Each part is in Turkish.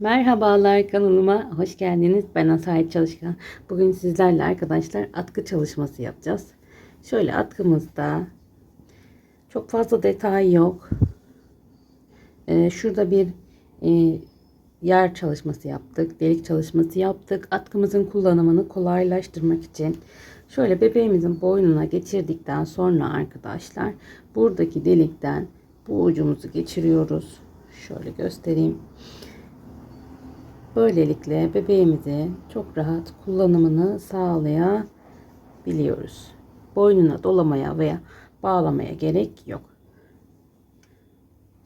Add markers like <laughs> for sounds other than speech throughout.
Merhabalar kanalıma hoş geldiniz. Ben Asayet Çalışkan. Bugün sizlerle arkadaşlar atkı çalışması yapacağız. Şöyle atkımızda çok fazla detay yok. Ee, şurada bir e, yer çalışması yaptık. Delik çalışması yaptık. Atkımızın kullanımını kolaylaştırmak için şöyle bebeğimizin boynuna geçirdikten sonra arkadaşlar buradaki delikten bu ucumuzu geçiriyoruz. Şöyle göstereyim. Böylelikle bebeğimizi çok rahat kullanımını sağlayabiliyoruz. Boynuna dolamaya veya bağlamaya gerek yok.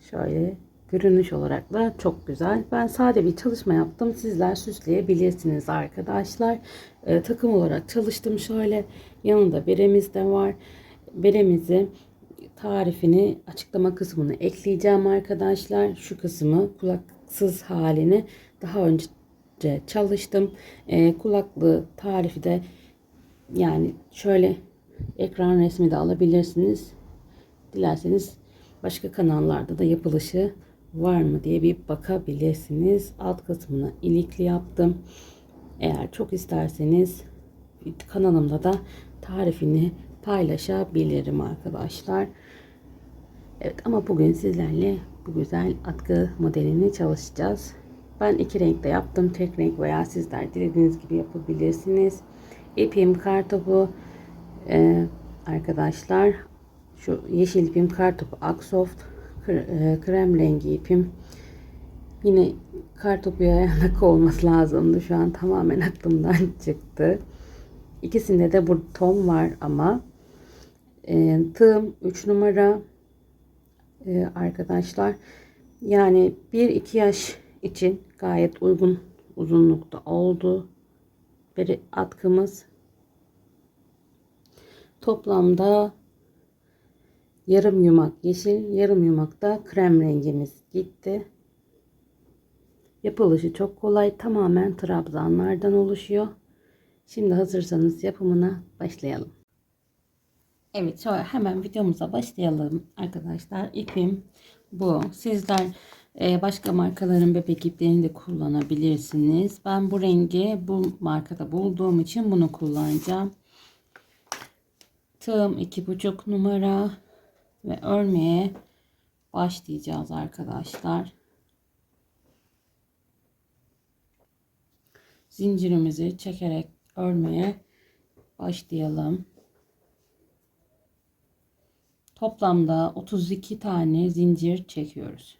Şöyle görünüş olarak da çok güzel. Ben sade bir çalışma yaptım. Sizler süsleyebilirsiniz arkadaşlar. Ee, takım olarak çalıştım. Şöyle yanında beremiz de var. Beremizi tarifini açıklama kısmını ekleyeceğim arkadaşlar. Şu kısmı kulaksız halini daha önce çalıştım. E, kulaklığı tarifi de yani şöyle ekran resmi de alabilirsiniz. Dilerseniz başka kanallarda da yapılışı var mı diye bir bakabilirsiniz. Alt kısmını ilikli yaptım. Eğer çok isterseniz kanalımda da tarifini paylaşabilirim arkadaşlar. Evet ama bugün sizlerle bu güzel atkı modelini çalışacağız. Ben iki renkte yaptım. Tek renk veya sizler dilediğiniz gibi yapabilirsiniz. İpim kartopu ee, arkadaşlar. Şu yeşil ipim kartopu Aksoft. Krem rengi ipim. Yine kartopuya yanak <laughs> olması lazımdı. Şu an tamamen aklımdan <laughs> çıktı. İkisinde de bu ton var ama e, tığım 3 numara e, arkadaşlar. Yani 1-2 yaş için gayet uygun uzunlukta oldu. Bir atkımız toplamda yarım yumak yeşil, yarım yumak da krem rengimiz gitti. Yapılışı çok kolay. Tamamen trabzanlardan oluşuyor. Şimdi hazırsanız yapımına başlayalım. Evet şöyle hemen videomuza başlayalım arkadaşlar. İpim bu. Sizler başka markaların bebek iplerini de kullanabilirsiniz. Ben bu rengi bu markada bulduğum için bunu kullanacağım. Tığım iki buçuk numara ve örmeye başlayacağız arkadaşlar. Zincirimizi çekerek örmeye başlayalım. Toplamda 32 tane zincir çekiyoruz.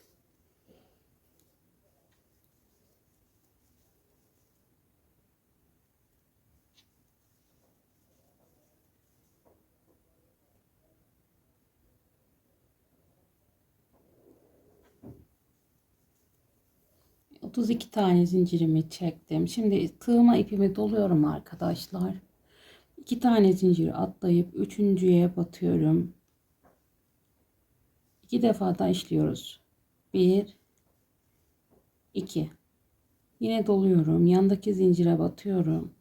32 tane zincirimi çektim. Şimdi tığıma ipimi doluyorum arkadaşlar. 2 tane zincir atlayıp üçüncüye batıyorum. 2 defa da işliyoruz. 1 2 Yine doluyorum. Yandaki zincire batıyorum.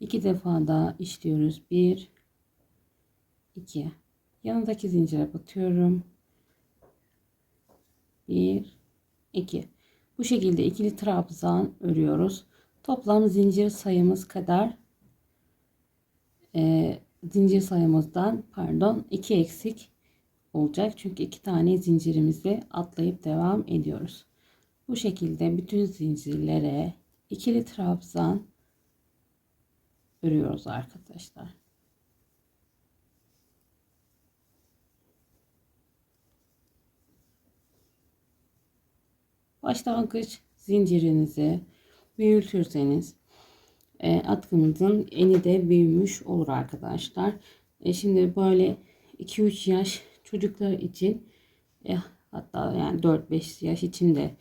2 defa da işliyoruz. 1 2 Yanındaki zincire batıyorum. 1 2 bu şekilde ikili trabzan örüyoruz. Toplam zincir sayımız kadar e, zincir sayımızdan pardon 2 eksik olacak. Çünkü iki tane zincirimizi atlayıp devam ediyoruz. Bu şekilde bütün zincirlere ikili trabzan örüyoruz arkadaşlar. Başlangıç zincirinizi büyütürseniz e, atkınızın eni de büyümüş olur arkadaşlar. E, şimdi böyle 2-3 yaş çocuklar için e, hatta yani 4-5 yaş için de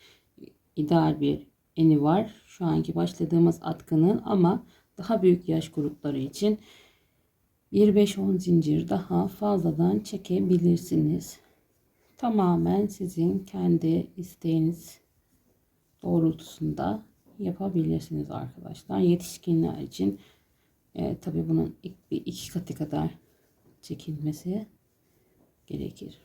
ideal bir eni var. Şu anki başladığımız atkının ama daha büyük yaş grupları için 1-5-10 zincir daha fazladan çekebilirsiniz. tamamen sizin kendi isteğiniz doğrultusunda yapabilirsiniz arkadaşlar. Yetişkinler için e, tabi bunun ilk bir iki katı kadar çekilmesi gerekir.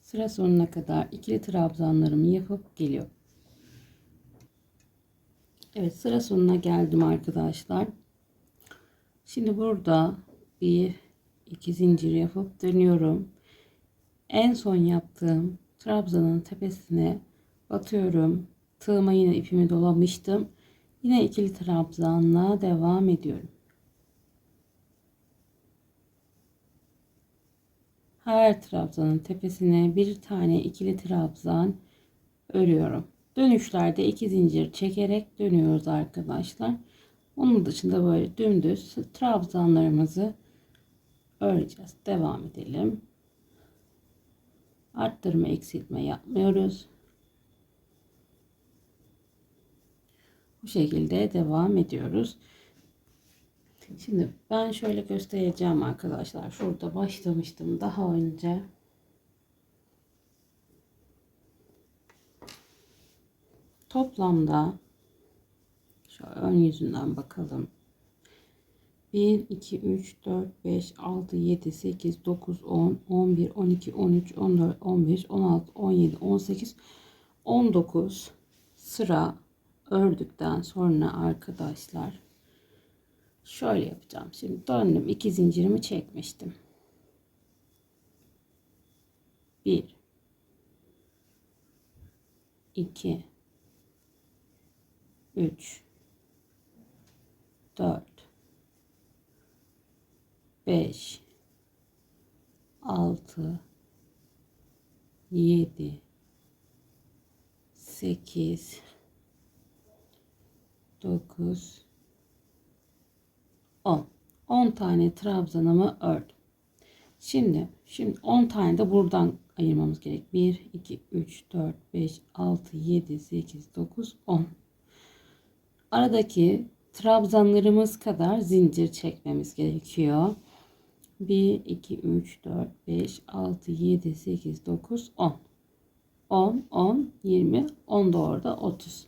Sıra sonuna kadar ikili trabzanlarımı yapıp geliyorum. Evet sıra sonuna geldim arkadaşlar. Şimdi burada bir iki zincir yapıp dönüyorum. En son yaptığım trabzanın tepesine batıyorum. Tığıma yine ipimi dolamıştım. Yine ikili trabzanla devam ediyorum. Her trabzanın tepesine bir tane ikili trabzan örüyorum. Dönüşlerde iki zincir çekerek dönüyoruz arkadaşlar. Onun dışında böyle dümdüz trabzanlarımızı öreceğiz. Devam edelim. Arttırma eksiltme yapmıyoruz. Bu şekilde devam ediyoruz. Şimdi ben şöyle göstereceğim arkadaşlar. Şurada başlamıştım daha önce. Toplamda şöyle ön yüzünden bakalım. 1, 2, 3, 4, 5, 6, 7, 8, 9, 10, 11, 12, 13, 14, 15, 16, 17, 18, 19 sıra ördükten sonra arkadaşlar şöyle yapacağım. Şimdi döndüm. iki zincirimi çekmiştim. 1 2 3 4 5 6 7 8 9 10 10 tane trabzanımı ördüm. Şimdi şimdi 10 tane de buradan ayırmamız gerek. 1 2 3 4 5 6 7 8 9 10 aradaki trabzanlarımız kadar zincir çekmemiz gerekiyor. 1, 2, 3, 4, 5, 6, 7, 8, 9, 10. 10, 10, 20, 10 da orada 30.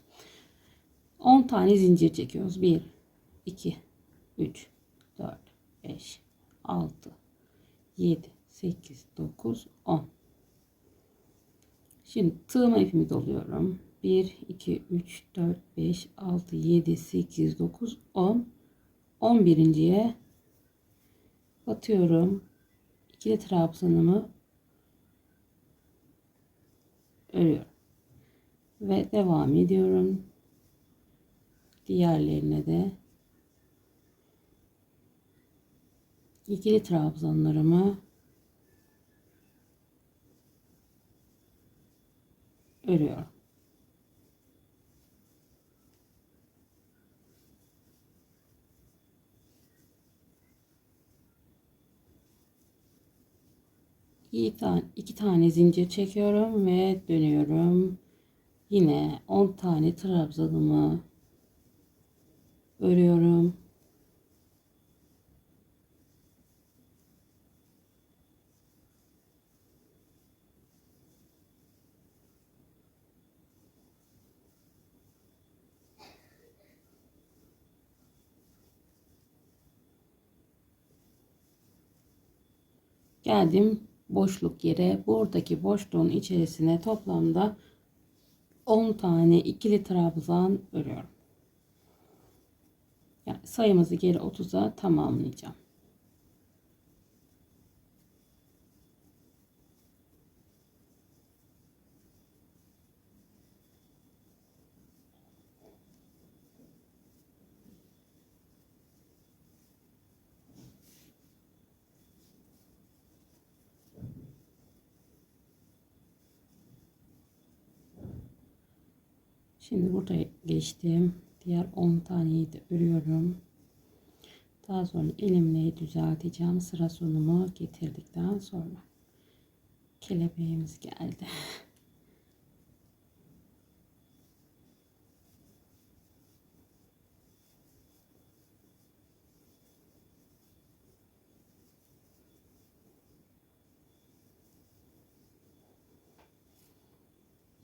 10 tane zincir çekiyoruz. 1, 2, 3, 4, 5, 6, 7, 8, 9, 10. Şimdi tığıma ipimi doluyorum. 1, 2, 3, 4, 5, 6, 7, 8, 9, 10. 11.ye batıyorum. İkili trabzanımı örüyorum. Ve devam ediyorum. Diğerlerine de ikili trabzanlarımı örüyorum. İki tane, iki tane zincir çekiyorum ve dönüyorum. Yine 10 tane trabzanımı örüyorum. Geldim boşluk yere. Buradaki boşluğun içerisine toplamda 10 tane ikili trabzan örüyorum. Yani sayımızı geri 30'a tamamlayacağım. Şimdi burada geçtim. Diğer 10 taneyi de örüyorum. Daha sonra elimle düzelteceğim. Sıra sonumu getirdikten sonra kelebeğimiz geldi. <laughs>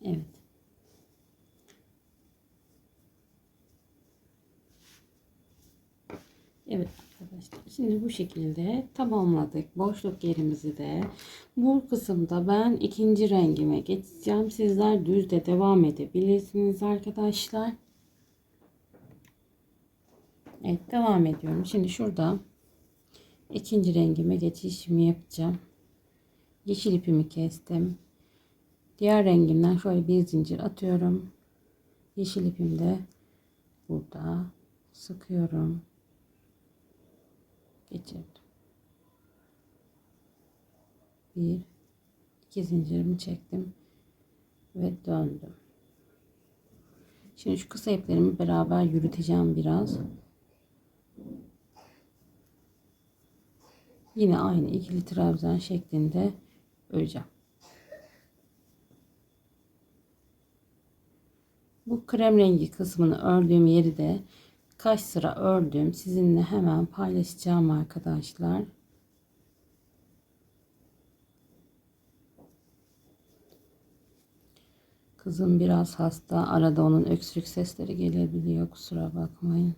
Evet. Evet arkadaşlar şimdi bu şekilde tamamladık. Boşluk yerimizi de. Bu kısımda ben ikinci rengime geçeceğim. Sizler düz de devam edebilirsiniz arkadaşlar. Evet devam ediyorum. Şimdi şurada ikinci rengime geçişimi yapacağım. Yeşil ipimi kestim. Diğer rengimden şöyle bir zincir atıyorum. Yeşil ipimde burada sıkıyorum geçirdim. Bir, iki zincirimi çektim ve döndüm. Şimdi şu kısa iplerimi beraber yürüteceğim biraz. Yine aynı ikili trabzan şeklinde öreceğim. Bu krem rengi kısmını ördüğüm yeri de kaç sıra ördüm sizinle hemen paylaşacağım arkadaşlar. Kızım biraz hasta. Arada onun öksürük sesleri gelebiliyor. Kusura bakmayın.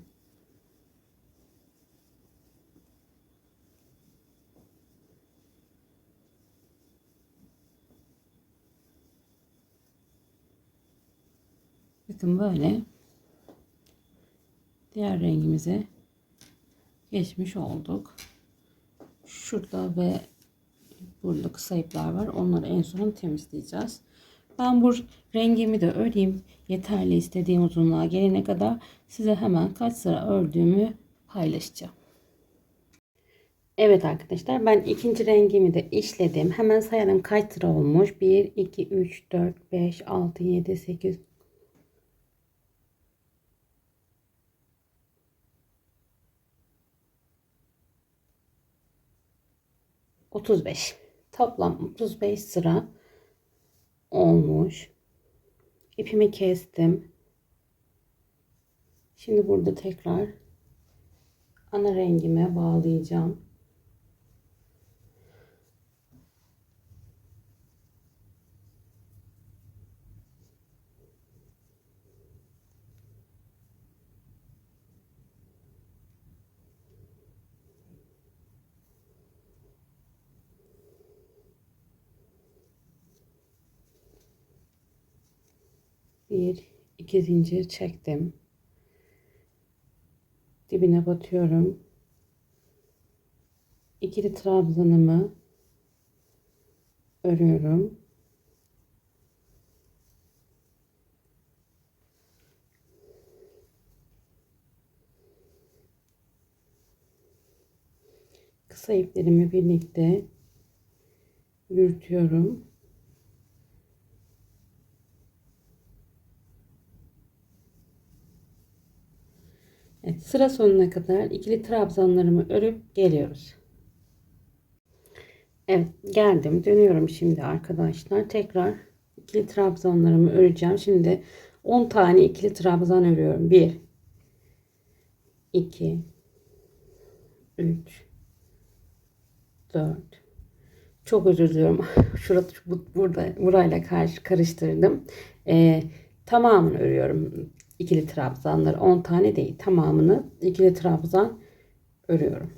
Bakın böyle diğer rengimize geçmiş olduk. Şurada ve burada kısa ipler var. Onları en son temizleyeceğiz. Ben bu rengimi de öreyim. Yeterli istediğim uzunluğa gelene kadar size hemen kaç sıra ördüğümü paylaşacağım. Evet arkadaşlar ben ikinci rengimi de işledim. Hemen sayalım kaç sıra olmuş. 1, 2, 3, 4, 5, 6, 7, 8, 35. Toplam 35 sıra olmuş. İpimi kestim. Şimdi burada tekrar ana rengime bağlayacağım. Bir iki zincir çektim. Dibine batıyorum. İkili trabzanımı örüyorum. Kısa iplerimi birlikte yürütüyorum Evet, sıra sonuna kadar ikili trabzanlarımı örüp geliyoruz. Evet geldim. Dönüyorum şimdi arkadaşlar. Tekrar ikili trabzanlarımı öreceğim. Şimdi 10 tane ikili trabzan örüyorum. 1 2 3 4 çok özür diliyorum. <laughs> Şurada burada burayla karşı karıştırdım. Ee, tamamını örüyorum ikili trabzanlar 10 tane değil tamamını ikili trabzan örüyorum.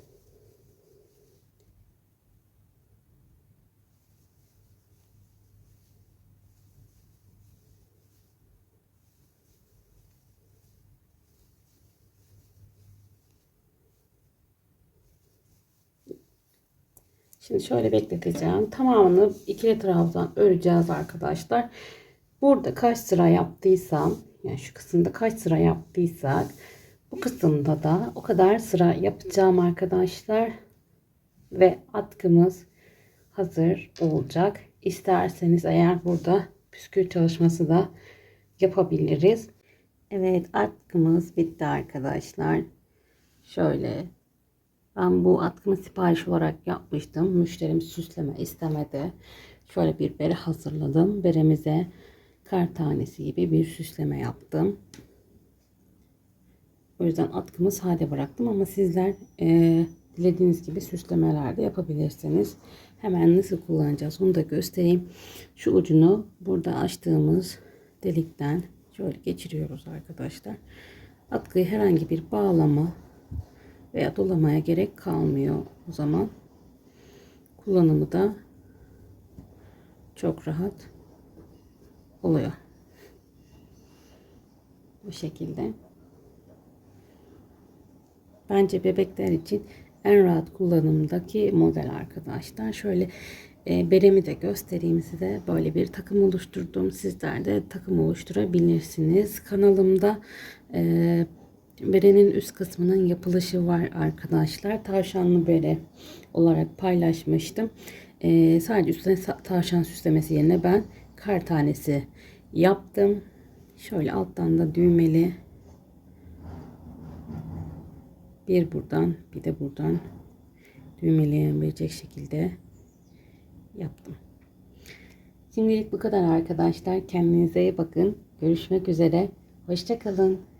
Şimdi şöyle bekleteceğim. Tamamını ikili trabzan öreceğiz arkadaşlar. Burada kaç sıra yaptıysam yani şu kısımda kaç sıra yaptıysak bu kısımda da o kadar sıra yapacağım arkadaşlar. Ve atkımız hazır olacak. İsterseniz eğer burada püskül çalışması da yapabiliriz. Evet atkımız bitti arkadaşlar. Şöyle ben bu atkımı sipariş olarak yapmıştım. Müşterim süsleme istemedi. Şöyle bir bere hazırladım. Beremize kar tanesi gibi bir süsleme yaptım. O yüzden atkımı sade bıraktım ama sizler e, dilediğiniz gibi süslemeler de yapabilirsiniz. Hemen nasıl kullanacağız onu da göstereyim. Şu ucunu burada açtığımız delikten şöyle geçiriyoruz arkadaşlar. Atkıyı herhangi bir bağlama veya dolamaya gerek kalmıyor o zaman. Kullanımı da çok rahat oluyor. Bu şekilde. Bence bebekler için en rahat kullanımdaki model arkadaşlar. Şöyle e, beremi de göstereyim size. Böyle bir takım oluşturdum. Sizler de takım oluşturabilirsiniz. Kanalımda e, berenin üst kısmının yapılışı var arkadaşlar. Tavşanlı bere olarak paylaşmıştım. E, sadece üstüne tavşan süslemesi yerine ben kar tanesi yaptım. Şöyle alttan da düğmeli bir buradan bir de buradan düğmeleyebilecek şekilde yaptım. Şimdilik bu kadar arkadaşlar. Kendinize iyi bakın. Görüşmek üzere. Hoşçakalın.